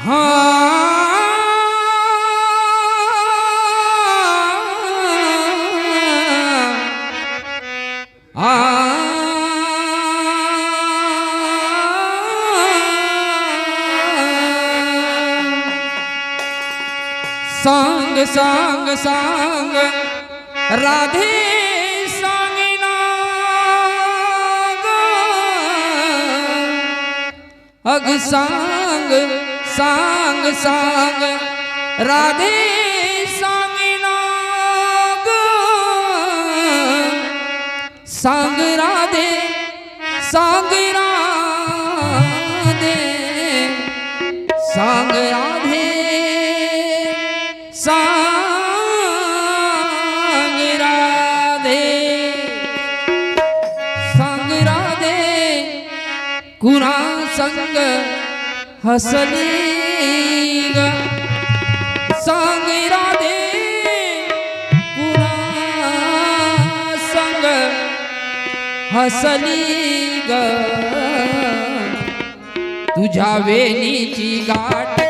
हाँ।, हाँ। सांग सांग सांग राधे सांग अग सांग સાંગ સાંગ, રાધે સાંગ સાંગ રાધે સાંગ રાધે. સાંગ રાધે સાંગ રાધે. સાંગ રાધે કુરા સંગ हसनी संग राधे गुना संग हसनी तुझा वेणीची गाठ